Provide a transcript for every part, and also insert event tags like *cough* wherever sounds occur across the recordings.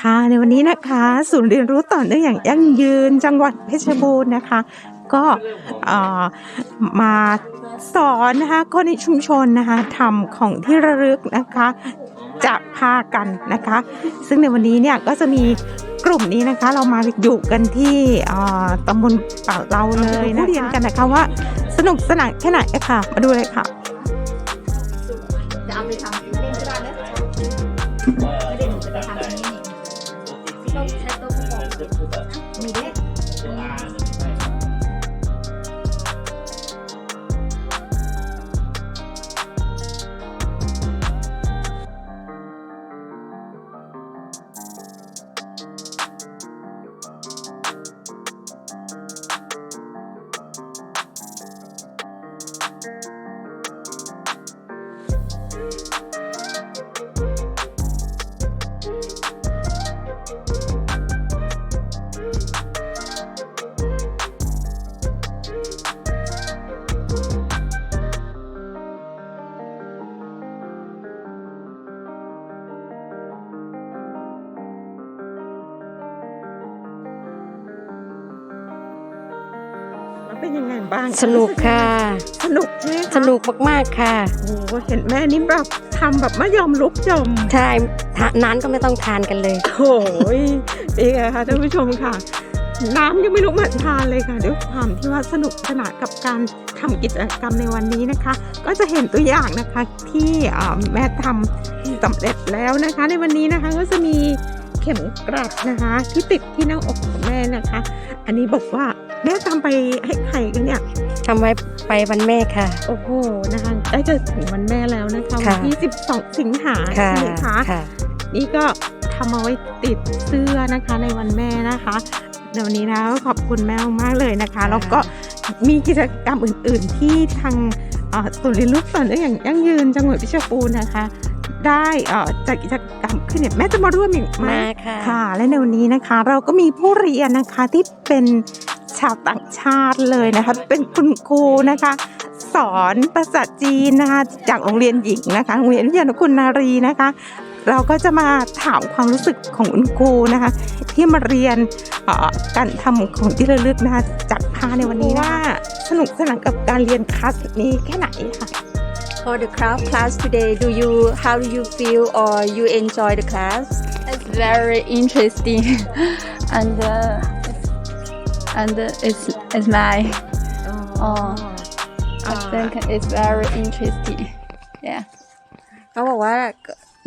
ค่ะในวันนี้นะคะศูนย์เรียนรู้ต่อเนื่องอย่างยั่งยืนจังหวัดเพชรบูรณ์นะคะ ก็เอ่อมาสอนนะคะคนในชุมชนนะคะทำของที่ระลึกนะคะจากผ้ากันนะคะ ซึ่งในวันนี้เนี่ยก็จะมีกลุ่มนี้นะคะ เรามาอยู่กันที่เอ่อตำบลป่าเราเลยนะเรียนกันนะคะว่าสนุกสนานแค่ไหนค่ะมาดูเลยค่ะจะเอาไปทำ เป็นยังไงบ้างสนุกค่ะ สนุกใช่ไหมคะสนุกมากๆค่ะโอ้โหเห็นแม่นี่แบบทำแบบไม่ยอมลุกยอมใช่ทานั้นก็ไม่ต้องทานกันเลยโอ้ยนี่ไงคะท่านผู้ชมค่ะ น้ำยังไม่ลุกมาทานเลยค่ะด้วยความที่ว่าสนุกสนานกับการทำกิจกรรมในวันนี้นะคะ ก็จะเห็นตัวอย่างนะคะที่อ่าแม่ทำสำเร็จแล้วนะคะ ในวันนี้นะคะก็จะมี เข็มกลัดนะคะ ที่ติดที่หน้าอกของแม่นะคะ อันนี้บอกว่าแม่ทำไปให้ใครกันเนี่ย ทำไว้ไปวันแม่ค่ะ โอ้โหนะคะใกล้จะถึงวันแม่แล้วนะคะวันค่ะที่ 12 สิงหาค่ะใช่ไหมคะค่ะนี่ก็ทำเอาไว้ติดเสื้อนะคะในวันแม่นะคะในวันนี้นะขอบคุณแม่มากๆเลยนะคะแล้วก็มีกิจกรรมอื่น ๆ ที่ทางเอ่อศูนย์เรียนรู้สอนได้อย่างยั่งยืนจังหวัดพิชรบูรณ์นะคะ ได้เอ่อจัดกิจกรรมขึ้นเนี่ยแม่จะมาร่วมอีกไหมมาค่ะค่ะ และในวันนี้นะคะ เราก็มีผู้เรียนนะคะที่เป็นชาวต่างชาติเลยนะคะ เป็นคุณครูนะคะ สอนภาษาจีนนะคะ จากโรงเรียนหญิงนะคะโรงเรียนวิทยานุคุณนารีนะคะ เราก็จะมาถามความรู้สึกของคุณครูนะคะ ที่มาเรียนเอ่อการทำของที่ระลึกนะคะจากผ้าในวันนี้ว่าสนุกสนานกับการเรียนคลาสนี้แค่ไหนค่ะ For the craft class today, do you how do you feel or you enjoy the class? It's very interesting, *laughs* and uh, and it's it's my oh, I think it's very interesting. Yeah. เขาบอกว่า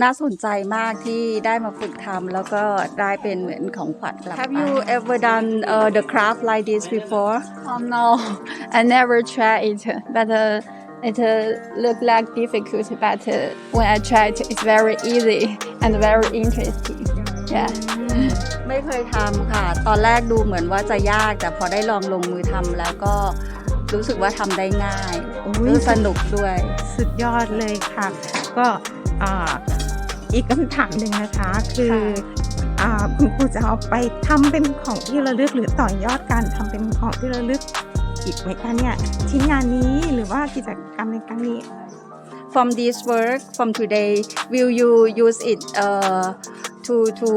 น่าสนใจมากที่ได้มาฝึกทำแล้วก็ได้เป็นเหมือนของขวัญกลับ Have you ever done uh, the craft like this before? Oh no, *laughs* I never tried it, but uh, it uh, look like difficult. But uh, when I tried, it's very easy and very interesting. Yeah. ไม่เคยทำค่ะ ตอนแรกดูเหมือนว่าจะยาก แต่พอได้ลองลงมือทำแล้วก็รู้สึกว่าทำได้ง่ายโอ้ยรู้สนุกด้วย สุดยอดเลยค่ะ ก็อ่าอีกคำถามหนึ่งนะคะ คือค่ะอ่าคุณครูจะเอาไปทำเป็นของที่ระลึกหรือต่อยอดการทำเป็นของที่ระลึก อีกไหมคะเนี่ยชิ้นงานนี้หรือว่ากิจกรรมในครั้งนี้ From this work from today, will you use it uh, to to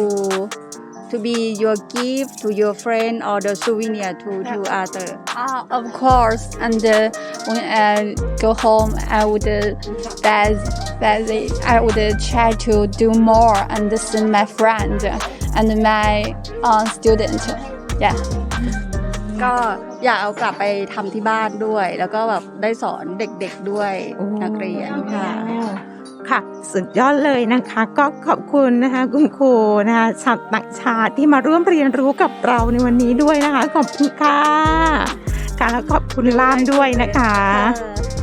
to be your gift to your friend or the souvenir to to other? Ah, of course. And uh, when I go home, I would uh, that that I would uh, try to do more and send my friend and my uh, student. Yeah. ก็อยากเอากลับไปทำที่บ้านด้วย แล้วก็แบบได้สอนเด็กๆด้วยนักเรียนค่ะ ค่ะ สุดยอดเลยนะคะ ก็ขอบคุณนะคะคุณครูนะคะชาวต่างชาติที่มาร่วมเรียนรู้กับเราในวันนี้ด้วยนะคะ ขอบคุณค่ะค่ะแล้วขอบคุณล่ามด้วยนะคะค่ะ